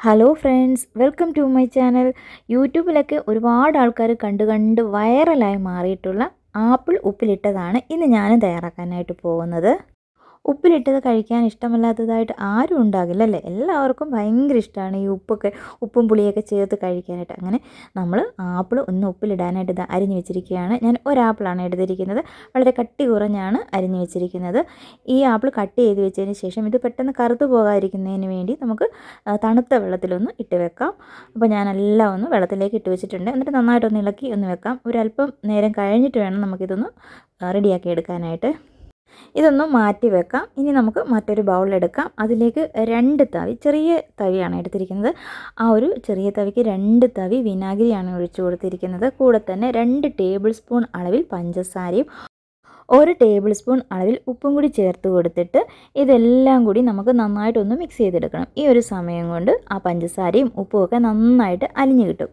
Hello friends welcome to my channel യൂട്യൂബിലൊക്കെ ഒരുപാട് ആൾക്കാർ കണ്ട് കണ്ട് വൈറലായി മാറിയിട്ടുള്ള ആപ്പിൾ ഉപ്പിലിട്ടതാണ് ഇന്ന് ഞാനും തയ്യാറാക്കാനായിട്ട് പോകുന്നത്. ഉപ്പിലിട്ടത് കഴിക്കാൻ ഇഷ്ടമല്ലാത്തതായിട്ട് ആരും ഉണ്ടാകില്ല അല്ലേ? എല്ലാവർക്കും ഭയങ്കര ഇഷ്ടമാണ് ഈ ഉപ്പൊക്കെ ഉപ്പും പുളിയൊക്കെ ചേർത്ത് കഴിക്കാനായിട്ട്. അങ്ങനെ നമ്മൾ ആപ്പിൾ ഒന്ന് ഉപ്പിലിടാനായിട്ട് ഇത് അരിഞ്ഞു വെച്ചിരിക്കുകയാണ്. ഞാൻ ഒരാപ്പിളാണ് എടുത്തിരിക്കുന്നത്. വളരെ കട്ടി കുറഞ്ഞാണ് അരിഞ്ഞു വെച്ചിരിക്കുന്നത്. ഈ ആപ്പിൾ കട്ട് ചെയ്ത് വെച്ചതിന് ശേഷം ഇത് പെട്ടെന്ന് കറുത്തു പോകാതിരിക്കുന്നതിന് വേണ്ടി നമുക്ക് തണുത്ത വെള്ളത്തിലൊന്ന് ഇട്ട് വെക്കാം. അപ്പോൾ ഞാനെല്ലാം ഒന്ന് വെള്ളത്തിലേക്ക് ഇട്ട് വെച്ചിട്ടുണ്ട്. എന്നിട്ട് നന്നായിട്ടൊന്ന് ഇളക്കി ഒന്ന് വെക്കാം. ഒരല്പം നേരം കഴിഞ്ഞിട്ട് വേണം നമുക്കിതൊന്ന് റെഡിയാക്കി എടുക്കാനായിട്ട്. ഇതൊന്ന് മാറ്റി വെക്കാം. ഇനി നമുക്ക് മറ്റൊരു ബൗളിലെടുക്കാം അതിലേക്ക് രണ്ട് തവി ചെറിയ തവിയാണ് എടുത്തിരിക്കുന്നത്. ആ ഒരു ചെറിയ തവിക്ക് രണ്ട് തവി വിനാഗിരിയാണ് ഒഴിച്ചു കൊടുത്തിരിക്കുന്നത്. കൂടെ തന്നെ രണ്ട് ടേബിൾ സ്പൂൺ അളവിൽ പഞ്ചസാരയും ഒരു ടേബിൾ സ്പൂൺ അളവിൽ ഉപ്പും കൂടി ചേർത്ത് കൊടുത്തിട്ട് ഇതെല്ലാം കൂടി നമുക്ക് നന്നായിട്ടൊന്ന് മിക്സ് ചെയ്തെടുക്കണം. ഈ ഒരു സമയം കൊണ്ട് ആ പഞ്ചസാരയും ഉപ്പും ഒക്കെ നന്നായിട്ട് അലിഞ്ഞു കിട്ടും.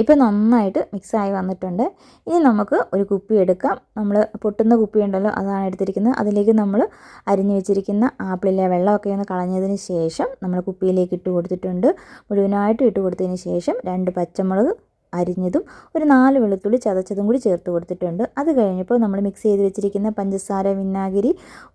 ഇപ്പോൾ നന്നായിട്ട് മിക്സായി വന്നിട്ടുണ്ട്. ഇനി നമുക്ക് ഒരു കുപ്പി എടുക്കാം. നമ്മൾ പൊട്ടുന്ന കുപ്പി ഉണ്ടല്ലോ അതാണ് എടുത്തിരിക്കുന്നത്. അതിലേക്ക് നമ്മൾ അരിഞ്ഞു വെച്ചിരിക്കുന്ന ആപ്പിളിലെ വെള്ളമൊക്കെ ഒന്ന് കളഞ്ഞതിന് ശേഷം നമ്മൾ കുപ്പിയിലേക്ക് ഇട്ട് കൊടുത്തിട്ടുണ്ട്. മുഴുവനായിട്ട് ഇട്ട് കൊടുത്തതിന് ശേഷം രണ്ട് പച്ചമുളക് അരിഞ്ഞതും ഒരു നാല് വെളുത്തുള്ളി ചതച്ചതും കൂടി ചേർത്ത് കൊടുത്തിട്ടുണ്ട്. അത് കഴിഞ്ഞപ്പോൾ നമ്മൾ മിക്സ് ചെയ്ത് വെച്ചിരിക്കുന്ന പഞ്ചസാര വിനാഗിരി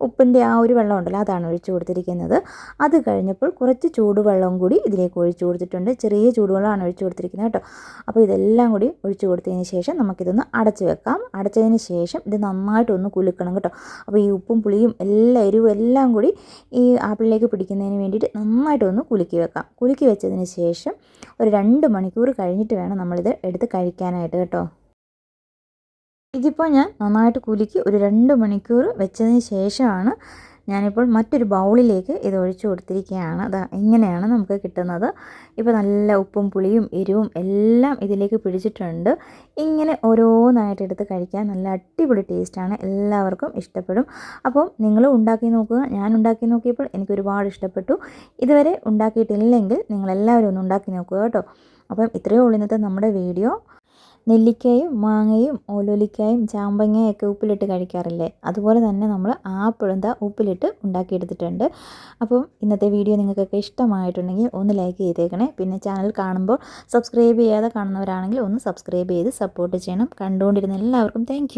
ഉപ്പിന്റെ ആ ഒരു വെള്ളം ഉണ്ടല്ലോ അതാണ് ഒഴിച്ചു കൊടുത്തിരിക്കുന്നത്. അത് കഴിഞ്ഞപ്പോൾ കുറച്ച് ചൂടുവെള്ളം കൂടി ഇതിലേക്ക് ഒഴിച്ചു കൊടുത്തിട്ടുണ്ട്. ചെറിയ ചൂടുവെള്ളമാണ് ഒഴിച്ചു കൊടുത്തിരിക്കുന്നത് കേട്ടോ. അപ്പോൾ ഇതെല്ലാം കൂടി ഒഴിച്ചു കൊടുത്തതിന് ശേഷം നമുക്കിതൊന്ന് അടച്ചു വെക്കാം. അടച്ചതിന് ശേഷം ഇത് നന്നായിട്ടൊന്ന് കുലുക്കണം കേട്ടോ. അപ്പോൾ ഈ ഉപ്പും പുളിയും എല്ലാ എരിവും എല്ലാം കൂടി ഈ ആപ്പിളിലേക്ക് പിടിക്കുന്നതിന് വേണ്ടിയിട്ട് നന്നായിട്ടൊന്ന് കുലുക്കി വെക്കാം. കുലുക്കി വെച്ചതിന് ശേഷം ഒരു രണ്ട് മണിക്കൂർ കഴിഞ്ഞിട്ട് വേണം നമ്മളിത് എടുത്ത് കഴിക്കാനായിട്ട് കേട്ടോ. ഇതിപ്പോൾ ഞാൻ നന്നായിട്ട് കുലുക്കി ഒരു രണ്ട് മണിക്കൂർ വെച്ചതിന് ശേഷമാണ് ഞാനിപ്പോൾ മറ്റൊരു ബൗളിലേക്ക് ഇത് ഒഴിച്ചു കൊടുത്തിരിക്കുകയാണ്. അതാ ഇങ്ങനെയാണ് നമുക്ക് കിട്ടുന്നത്. ഇപ്പോൾ നല്ല ഉപ്പും പുളിയും എരിവും എല്ലാം ഇതിലേക്ക് പിടിച്ചിട്ടുണ്ട്. ഇങ്ങനെ ഓരോന്നായിട്ട് എടുത്ത് കഴിക്കാൻ നല്ല അടിപൊളി ടേസ്റ്റാണ്. എല്ലാവർക്കും ഇഷ്ടപ്പെടും. അപ്പോൾ നിങ്ങൾ ഉണ്ടാക്കി നോക്കുക. ഞാൻ ഉണ്ടാക്കി നോക്കിയപ്പോൾ എനിക്ക് ഒരുപാട് ഇഷ്ടപ്പെട്ടു. ഇതുവരെ ഉണ്ടാക്കിയിട്ടില്ലെങ്കിൽ നിങ്ങളെല്ലാവരും ഒന്ന് ഉണ്ടാക്കി നോക്കുക കേട്ടോ. അപ്പം ഇത്രയേ ഉള്ളൂ ഇന്നത്തെ നമ്മുടെ വീഡിയോ. നെല്ലിക്കയും മാങ്ങയും ഓലോലിക്കായും ചാമ്പങ്ങയൊക്കെ ഉപ്പിലിട്ട് കഴിക്കാറില്ലേ? അതുപോലെ തന്നെ നമ്മൾ ആപ്പിളും എന്താ ഉപ്പിലിട്ട് ഉണ്ടാക്കിയെടുത്തിട്ടുണ്ട്. അപ്പം ഇന്നത്തെ വീഡിയോ നിങ്ങൾക്കൊക്കെ ഇഷ്ടമായിട്ടുണ്ടെങ്കിൽ ഒന്ന് ലൈക്ക് ചെയ്തേക്കണേ. പിന്നെ ചാനൽ കാണുമ്പോൾ സബ്സ്ക്രൈബ് ചെയ്യാതെ കാണുന്നവരാണെങ്കിൽ ഒന്ന് സബ്സ്ക്രൈബ് ചെയ്ത് സപ്പോർട്ട് ചെയ്യണം. കണ്ടുകൊണ്ടിരുന്ന എല്ലാവർക്കും താങ്ക്